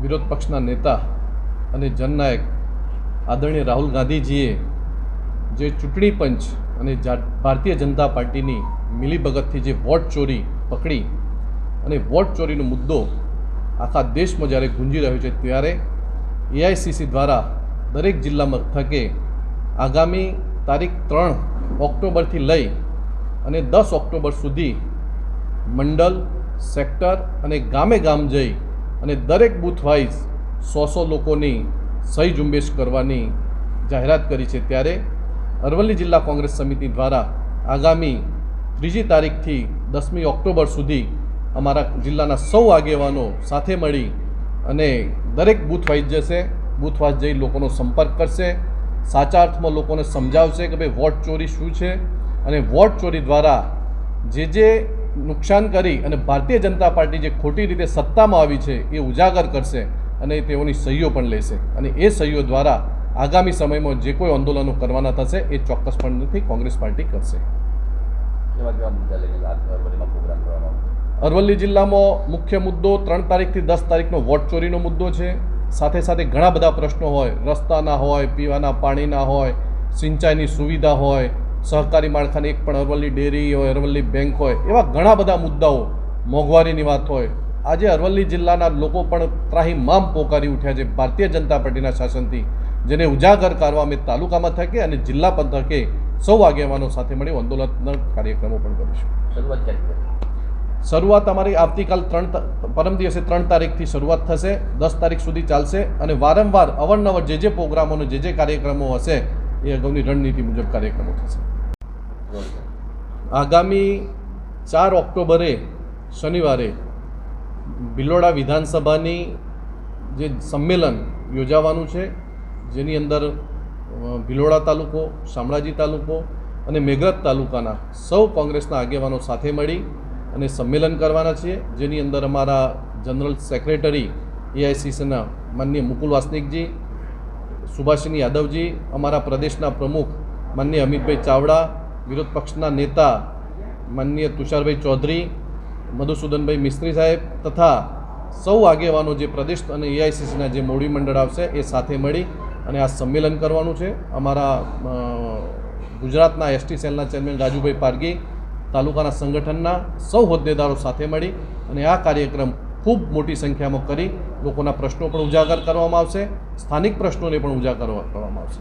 વિરોધ પક્ષના નેતા અને જનનાયક આદરણીય રાહુલ ગાંધીજીએ જે ચૂંટણી પંચ અને ભારતીય જનતા પાર્ટીની મિલીભગતથી જે વોટ ચોરી પકડી અને વોટ ચોરીનો મુદ્દો આખા દેશમાં જ્યારે ગુંજી રહ્યો છે ત્યારે એઆઈસીસી દ્વારા દરેક જિલ્લા મથકે આગામી તારીખ ત્રણ ઓક્ટોબરથી લઈ અને દસ ઓક્ટોબર સુધી મંડળ સેક્ટર અને ગામે ગામ જઈ અને દરેક બૂથ વાઇઝ સો સો લોકોની સહી ઝુંબેશ કરવાની જાહેરાત કરી છે ત્યારે અરવલ્લી જિલ્લા કોંગ્રેસ સમિતિ દ્વારા આગામી ત્રીજી તારીખથી દસમી ઓક્ટોબર સુધી અમારા જિલ્લાના સૌ આગેવાનો સાથે મળી અને દરેક બૂથ વાઇઝ જશે બૂથ જઈ લોકોનો સંપર્ક કરશે, સાચા અર્થમાં લોકોને સમજાવશે કે ભાઈ વોટ ચોરી શું છે અને વોટ ચોરી દ્વારા જે જે નુકસાન કરી અને ભારતીય જનતા પાર્ટી જે ખોટી રીતે સત્તામાં આવી છે એ ઉજાગર કરશે અને તેઓની સહીઓ પણ લેશે. અને એ સહીઓ દ્વારા આગામી સમયમાં જે કોઈ આંદોલનો કરવાના થશે એ ચોક્કસપણેથી કોંગ્રેસ પાર્ટી કરશે. અરવલ્લી જિલ્લામાં મુખ્ય મુદ્દો ત્રણ તારીખથી દસ તારીખનો વોટ ચોરીનો મુદ્દો છે. સાથે સાથે ઘણા બધા પ્રશ્નો હોય. રસ્તાના હોય પીવાના પાણીના હોય સિંચાઈની સુવિધા હોય સહકારી માળખાની એક પણ અરવલ્લી ડેરી હોય અરવલ્લી બેંક હોય એવા ઘણા બધા મુદ્દાઓ મોંઘવારીની વાત હોય. આજે અરવલ્લી જિલ્લાના લોકો પણ ત્રાહીમામ પોકારી ઉઠ્યા છે ભારતીય જનતા પાર્ટીના શાસનથી જેને ઉજાગર કરવા અમે તાલુકામાં થકે અને જિલ્લા પંથકે સૌ આગેવાનો સાથે મળી આંદોલનના કાર્યક્રમો પણ કરીશું. શરૂઆત કરી? શરૂઆત અમારી આવતીકાલ ત્રણ પરમ દિવસે ત્રણ તારીખથી શરૂઆત થશે દસ તારીખ સુધી ચાલશે અને વારંવાર અવારનવાર જે જે પ્રોગ્રામો અને જે જે કાર્યક્રમો હશે એ અગાઉની રણનીતિ મુજબ કાર્યક્રમો થશે. આગામી ચાર ઓક્ટોબરે, શનિવારે, ભિલોડા વિધાનસભાની જે સંમેલન યોજાવાનું છે, જેની અંદર ભિલોડા તાલુકો, શામળાજી તાલુકો અને મેઘરજ તાલુકાના સૌ કોંગ્રેસના આગેવાનો સાથે મળી અને સંમેલન કરવાના છીએ, જેની અંદર અમારા જનરલ સેક્રેટરી એઆઈસીસીના માનનીય મુકુલ વાસનિકજી, સુભાષિની યાદવજી, અમારા પ્રદેશના પ્રમુખ માનનીય અમિતભાઈ ચાવડા વિરોધ પક્ષના નેતા માનનીય તુષારભાઈ ચૌધરી, મધુસૂદનભાઈ મિસ્ત્રી સાહેબ તથા સૌ આગેવાનો જે પ્રદેશ અને એઆઈસીસીના જે મોવડી મંડળ આવશે એ સાથે મળી અને આ સંમેલન કરવાનું છે. અમારા ગુજરાતના એસટી સેલના ચેરમેન રાજુભાઈ પારગી તાલુકાના સંગઠનના સૌ હોદ્દેદારો સાથે મળી અને આ કાર્યક્રમ ખૂબ મોટી સંખ્યામાં કરી લોકોના પ્રશ્નો પણ ઉજાગર કરવામાં આવશે, સ્થાનિક પ્રશ્નોને પણ ઉજાગર કરવામાં આવશે.